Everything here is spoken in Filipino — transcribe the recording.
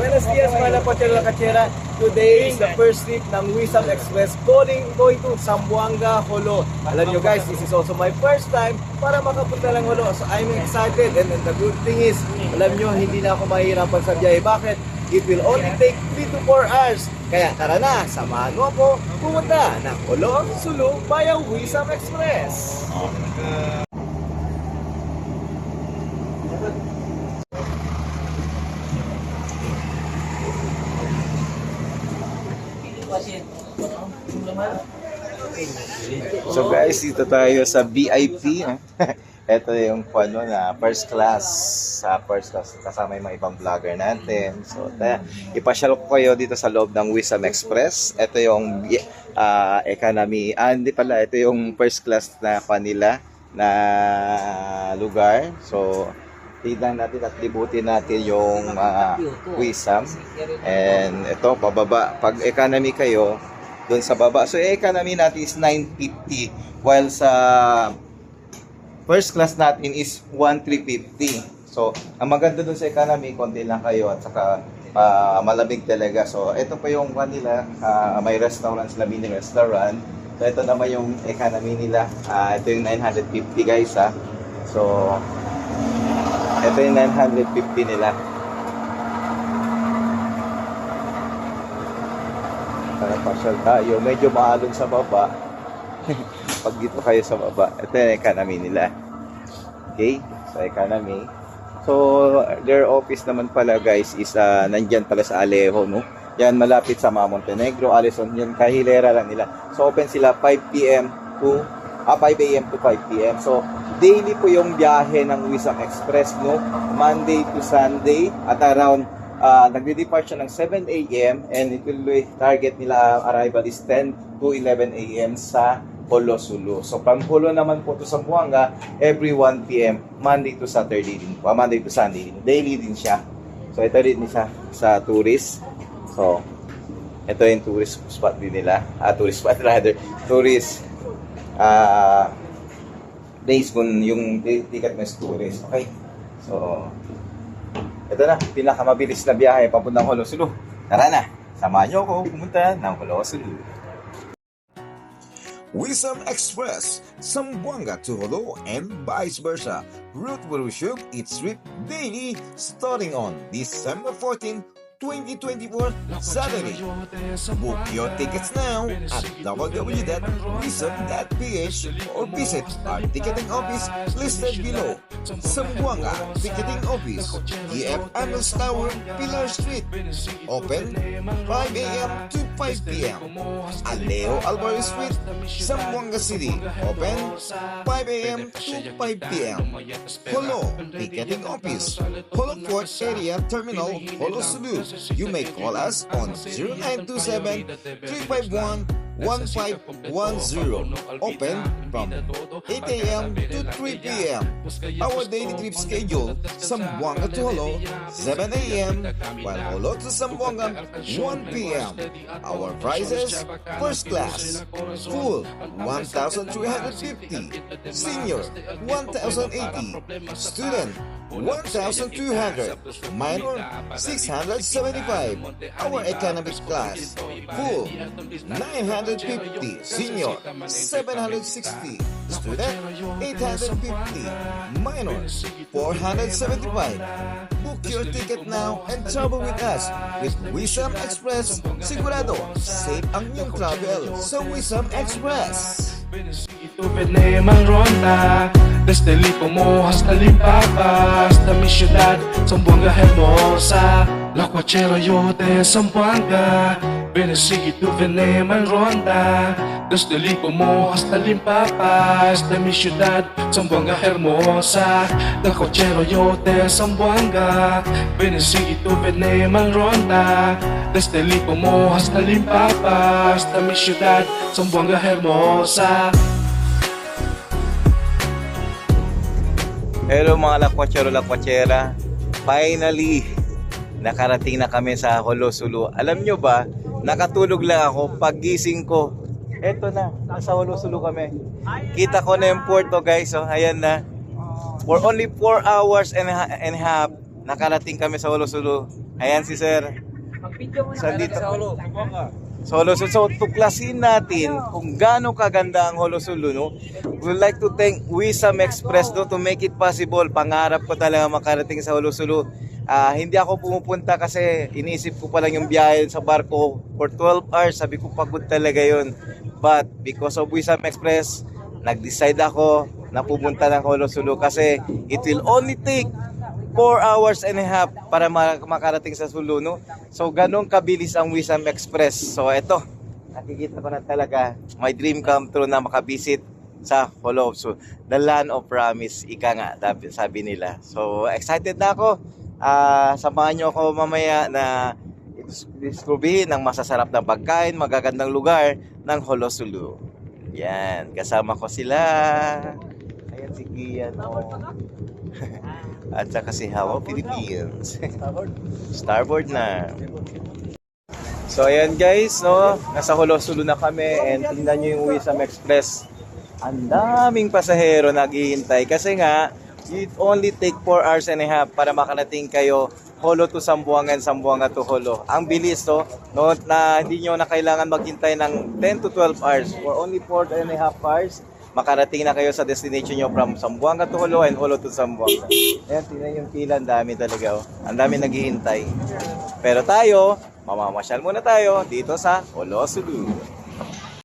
Buenos dias mga lapatero lakachera. Today is the first trip ng Wisam Express going, going to Zamboanga, Holo. Alam nyo guys, this is also my first time para makapunta ng Holo. So I'm excited and, and the good thing is, alam nyo, hindi na ako mahihirapan sa biyahe. Bakit? It will only take 3 to 4 hours. Kaya tara na, samahan mo ako pumunta ng Holo, Sulu, Bayang Wisam Express. So guys, dito tayo sa VIP. Ito yung ano na first class sa first class kasama yung mga ibang vlogger natin. So, taya, ipasyal ko kayo dito sa loob ng Wisam Express. Ito yung ah, economy. Ah, hindi pala, ito yung first class na kanila na lugar. So, tignan natin at libutin natin yung ah, Wisam. And ito, pababa. Pag economy kayo, doon sa baba. So, yung economy natin is 950. While sa first class natin is 1350. So, ang maganda doon sa economy, konti lang kayo at saka ah, malamig talaga. So, ito pa yung kanila, ah, may restaurant sila, mini restaurant. So, ito naman yung economy nila. Ah, ito yung 950 guys ha. So, ito yung 950 nila. Partial tayo. Medyo maalon sa baba. Pag dito kayo sa baba, ito yung economy nila. Okay? Sa economy. So, their office naman pala guys is uh, nandyan pala sa Alejo, no? Yan, malapit sa mga Montenegro, Alison, yan, kahilera lang nila. So, open sila 5 p.m. to, ah, 5 a.m. to 5 p.m. So, daily po yung biyahe ng Wisam Express, no? Monday to Sunday at around uh, nagde-depart siya ng 7 a.m. and it will be target nila ang arrival is 10 to 11 a.m. sa Holo Sulu. So Holo naman po to Zamboanga every 1 p.m. Monday to Saturday din po. Ah, Monday to Sunday din. Daily din siya. So ito rin siya sa tourist. So ito yung tourist spot din nila. Ah, tourist spot rather. Tourist ah place kung yung ticket mo is tourist. Okay? So, ito na, pinakamabilis na biyahe papuntang Holo Sulu. Tara na, samahan niyo ako pumunta ng Holo Sulu. Wisdom Express, Zamboanga to Holo and vice versa. Route will resume its trip daily starting on December 14, 2024, Saturday. Book your tickets now at www.wisdom.ph or visit our ticketing office listed below. Zamboanga Ticketing Office, EF Amos Tower, Pilar Street. Open 5 a.m. to 5 p.m. Aleo Alvarez Street, Zamboanga City. Open 5 a.m. to 5 p.m. Holo Ticketing Office, Holo Port Area Terminal, Holo Sulu. You may call us on 0927 351 1510. Open from 8 a.m. to 3 p.m. Our daily trip schedule, Zamboanga to Holo, 7 a.m. while Holo to Zamboanga, 1 p.m. Our prices, first class, full, 1,350, senior, 1,080, student, 1,200, minor, 675. Our economic class, full, 950, senior, 760, student, 850, minor, 475. Book your ticket now and travel with us with Wisam Express. Sigurado, safe ang iyong travel sa Wisam Express. Ito Benemang Ronda Desde Lipomo hasta Limpapas De mi ciudad, Zamboanga hermosa La Cuachera yo de Zamboanga Benesigitu Benemang Ronda Desde Lipomo hasta Limpapas De mi ciudad, Zamboanga hermosa La Cuachera yo de Zamboanga Benesigitu Benemang Ronda Desde Lipomo hasta Limpapas De mi ciudad, Zamboanga hermosa Hello mga lakwachero lakwachera. Finally, nakarating na kami sa Holo Sulu. Alam nyo ba, nakatulog lang ako paggising ko. Eto na, nasa Holo Sulu kami. Kita ko na yung porto guys. So, ayan na. For only 4 hours and a, and half, nakarating kami sa Holo Sulu. Ayan si Sir. Mag-video mo Saan dito? sa ulo. So, tuklasin natin kung gaano kaganda ang Holosulu, no? We would like to thank Wisam Express no, to make it possible. Pangarap ko talaga makarating sa Holosulu. Ah, hindi ako pumupunta kasi iniisip ko pa lang yung biyahe sa barko for 12 hours. Sabi ko pagod talaga yun. But because of Wisam Express, nag-decide ako na pumunta ng Holosulu kasi it will only take 4 hours and a half para ma- makarating sa Sulu, no? So, ganun kabilis ang Wisam Express. So, eto, nakikita ko na talaga, my dream come true na makabisit sa Holo. So, the land of promise, ika nga, sabi nila. So, excited na ako. Ah, samahan nyo ako mamaya na discoverin ng masasarap na pagkain, magagandang lugar ng Holosulu. Yan, kasama ko sila. Ayan si Kian. Oh. At saka si Hawa Philippines. Starboard na. So ayan guys, no, nasa Holosulu na kami and tingnan nyo yung Wisam Express. Ang daming pasahero naghihintay kasi nga it only take 4 hours and a half para makarating kayo Holo to Sambuanga and Sambuanga to Holo. Ang bilis to, no, na hindi nyo na kailangan maghintay ng 10 to 12 hours. For only 4 and a half hours, makarating na kayo sa destination nyo from Sambuanga to Holo and Holo to Sambuanga. Ayan, tingnan yung pila, ang dami talaga. Oh. Ang dami naghihintay. Pero tayo, mamamasyal muna tayo dito sa Holo Sulu.